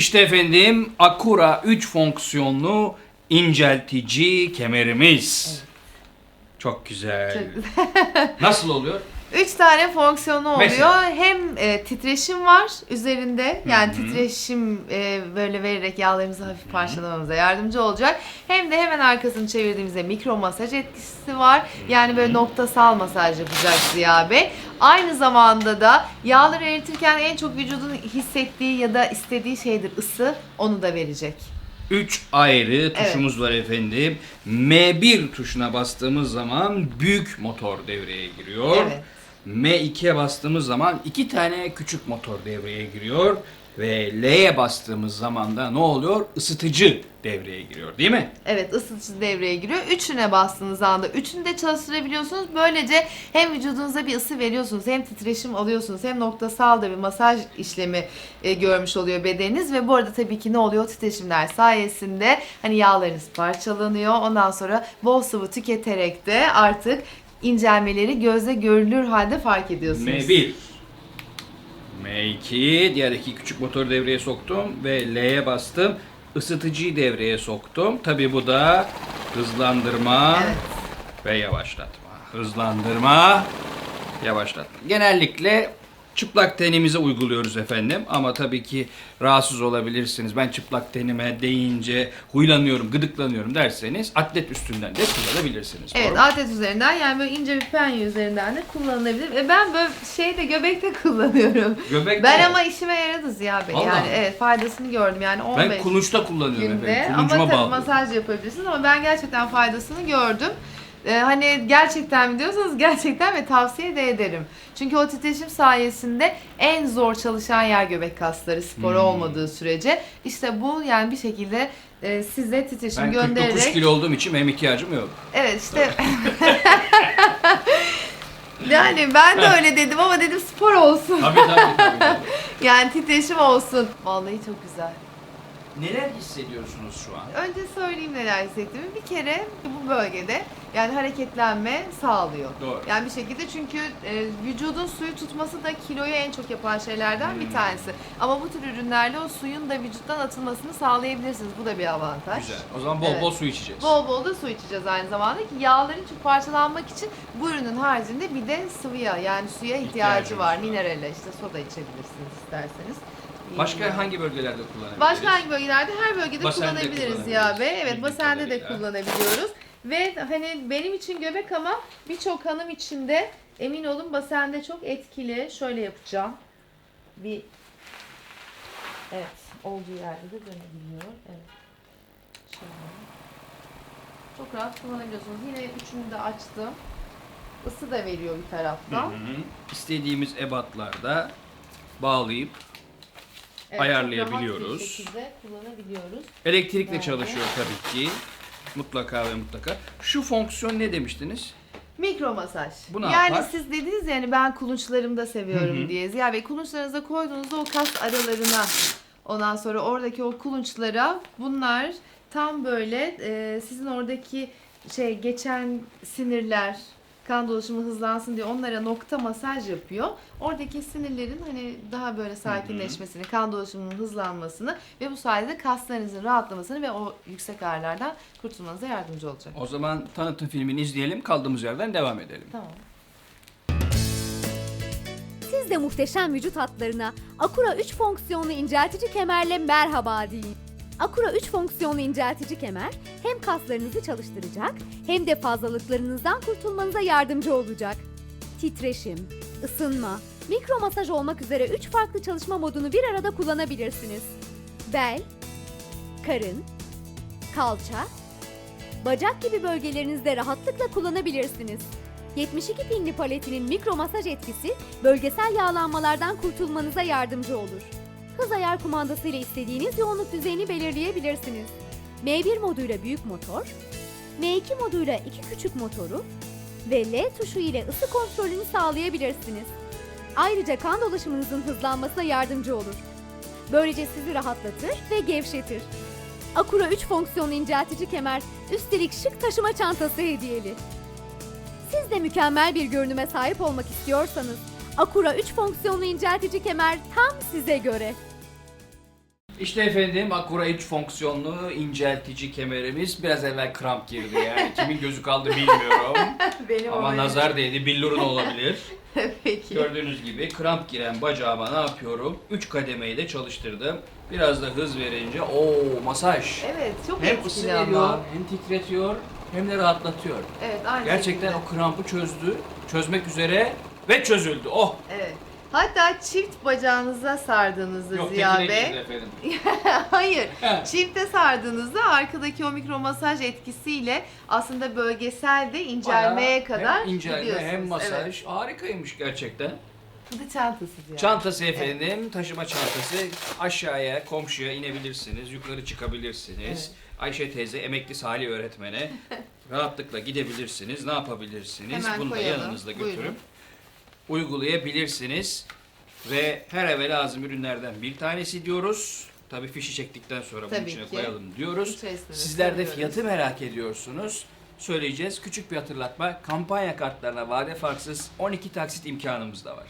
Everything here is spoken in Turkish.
İşte efendim Akura 3 fonksiyonlu inceltici kemerimiz. Çok güzel. Nasıl oluyor? Üç tane fonksiyonu oluyor. Mesela? Hem e, titreşim var üzerinde. Yani Hı hı. titreşim e, böyle vererek yağlarımızı hafif parçalamamıza yardımcı olacak. Hem de hemen arkasını çevirdiğimizde mikro masaj etkisi var. Yani böyle noktasal masaj yapacak Ziya Bey. Aynı zamanda da yağları eritirken en çok vücudun hissettiği ya da istediği şeydir ısı. Onu da verecek. 3 ayrı tuşumuz var efendim. M1 tuşuna bastığımız zaman büyük motor devreye giriyor. Evet. M2'ye bastığımız zaman iki tane küçük motor devreye giriyor. Ve L'ye bastığımız zaman da ne oluyor? Isıtıcı devreye giriyor değil mi? Evet ısıtıcı devreye giriyor. Üçüne bastığınız anda üçünü de çalıştırabiliyorsunuz. Böylece hem vücudunuza bir ısı veriyorsunuz hem titreşim alıyorsunuz hem noktasal da bir masaj işlemi e, görmüş oluyor bedeniniz. Ve bu arada tabii ki ne oluyor? Titreşimler sayesinde hani yağlarınız parçalanıyor. Ondan sonra bol sıvı tüketerek de artık incelmeleri gözle görülür halde fark ediyorsunuz. M1 M2 diğer iki küçük motor devreye soktum ve L'ye bastım. Isıtıcıyı devreye soktum. Tabi bu da hızlandırma Evet. ve yavaşlatma. Hızlandırma, yavaşlatma. Genellikle çıplak tenimize uyguluyoruz efendim ama tabii ki rahatsız olabilirsiniz. Ben çıplak tenime değince huylanıyorum, gıdıklanıyorum derseniz atlet üstünden de kullanabilirsiniz. Evet Doğru atlet üzerinden yani böyle ince bir penye üzerinden de kullanılabilir. Ve ben böyle şeyde göbekte kullanıyorum. Göbek Ben de- ama işime yaradı Ziya Bey. Vallahi yani mi? evet faydasını gördüm yani 15 ben kulunçta kullanıyorum günde. efendim. Ama Kuluncuma tabii bağlı. masaj yapabilirsiniz ama ben gerçekten faydasını gördüm. Ee, hani gerçekten mi diyorsanız gerçekten ve tavsiye de ederim. Çünkü o titreşim sayesinde en zor çalışan yer göbek kasları spor Hmm. olmadığı sürece. İşte bu yani bir şekilde e, size titreşim Ben 49 göndererek kilo olduğum için benim ihtiyacım yok. Evet işte. yani ben de öyle dedim ama dedim spor olsun. Tabii tabii tabii. tabii. Yani titreşim olsun. Vallahi çok güzel. Neler hissediyorsunuz şu an? Önce söyleyeyim neler hissettiğimi. Bir kere bu bölgede yani hareketlenme sağlıyor. Doğru. Yani bir şekilde çünkü e, vücudun suyu tutması da kiloyu en çok yapan şeylerden Hmm. bir tanesi. Ama bu tür ürünlerle o suyun da vücuttan atılmasını sağlayabilirsiniz. Bu da bir avantaj. Güzel. O zaman bol Evet. bol su içeceğiz. Bol bol da su içeceğiz aynı zamanda ki yağların çok parçalanmak için bu ürünün haricinde bir de sıvıya yani suya ihtiyacı İhtiyacımız var. var. Minerale işte soda içebilirsiniz isterseniz. Başka hangi bölgelerde kullanabiliriz? Başka hangi bölgelerde? Her bölgede Basende kullanabiliriz ya kullanabiliriz. be. Evet Bildiğim basende de kadarıyla. kullanabiliyoruz. Ve hani benim için göbek ama birçok hanım için de emin olun basende çok etkili. Şöyle yapacağım. Bir Evet, olduğu yerde de dönebiliyor. Evet. Şöyle. Çok rahat kullanabiliyorsunuz. Yine üçünü de açtım. Isı da veriyor bir Hı taraftan. hı. İstediğimiz ebatlarda bağlayıp Evet, Ayarlayabiliyoruz. rahat bir şekilde kullanabiliyoruz. elektrikle Böyle. çalışıyor tabii ki. Mutlaka ve mutlaka. Şu fonksiyon ne demiştiniz? Mikro masaj. Bu ne yani yapar? siz dediniz ya hani ben kulunçlarımı da seviyorum Hı hı. diye. Ziya Bey kulunçlarınıza koyduğunuzda o kas aralarına ondan sonra oradaki o kulunçlara bunlar tam böyle e, sizin oradaki şey geçen sinirler kan dolaşımı hızlansın diye onlara nokta masaj yapıyor. Oradaki sinirlerin hani daha böyle sakinleşmesini, kan dolaşımının hızlanmasını ve bu sayede kaslarınızın rahatlamasını ve o yüksek ağrılardan kurtulmanıza yardımcı olacak. O zaman tanıtım filmini izleyelim. Kaldığımız yerden devam edelim. Tamam. Siz de muhteşem vücut hatlarına Akura 3 fonksiyonlu inceltici kemerle merhaba deyin. Akura 3 fonksiyonlu inceltici kemer hem kaslarınızı çalıştıracak hem de fazlalıklarınızdan kurtulmanıza yardımcı olacak. Titreşim, ısınma, mikro masaj olmak üzere 3 farklı çalışma modunu bir arada kullanabilirsiniz. Bel, karın, kalça, bacak gibi bölgelerinizde rahatlıkla kullanabilirsiniz. 72 pinli paletinin mikro masaj etkisi bölgesel yağlanmalardan kurtulmanıza yardımcı olur. Hız ayar kumandası ile istediğiniz yoğunluk düzeyini belirleyebilirsiniz. M1 moduyla büyük motor, M2 moduyla iki küçük motoru ve L tuşu ile ısı kontrolünü sağlayabilirsiniz. Ayrıca kan dolaşımınızın hızlanmasına yardımcı olur. Böylece sizi rahatlatır ve gevşetir. Akura 3 fonksiyonlu inceltici kemer, üstelik şık taşıma çantası hediyeli. Siz de mükemmel bir görünüme sahip olmak istiyorsanız Akura 3 fonksiyonlu inceltici kemer tam size göre. İşte efendim Akura 3 fonksiyonlu inceltici kemerimiz biraz evvel kramp girdi yani kimin gözü kaldı bilmiyorum. Benim Ama nazar değdi billurun olabilir. Peki. Gördüğünüz gibi kramp giren bacağıma ne yapıyorum? 3 kademeyi de çalıştırdım. Biraz da hız verince o masaj. Evet çok Hem ısı etkili veriyor, ama. hem titretiyor, hem de rahatlatıyor. Evet aynı Gerçekten şekilde. o krampı çözdü, çözmek üzere ve çözüldü. Oh! Evet. Hatta çift bacağınıza sardığınızda Yok Ziya tekine Bey. girdi efendim. Hayır. He. Çifte sardığınızda arkadaki o mikromasaj etkisiyle aslında bölgesel de incelmeye kadar hem incelme gidiyorsunuz. hem masaj Evet. harikaymış gerçekten. Bu da çantası Ziya. Çantası efendim, taşıma çantası. Aşağıya, komşuya inebilirsiniz, yukarı çıkabilirsiniz. Evet. Ayşe teyze, emekli Salih öğretmene rahatlıkla gidebilirsiniz. Ne yapabilirsiniz? Hemen Bunu da koyalım. yanınızda Buyurun. Uygulayabilirsiniz. Ve her eve lazım ürünlerden bir tanesi diyoruz. Tabii fişi çektikten sonra bunun Tabii içine ki. koyalım diyoruz. İçerisine Sizler de fiyatı merak ediyorsunuz. Söyleyeceğiz. Küçük bir hatırlatma. Kampanya kartlarına vade farksız 12 taksit imkanımız da var.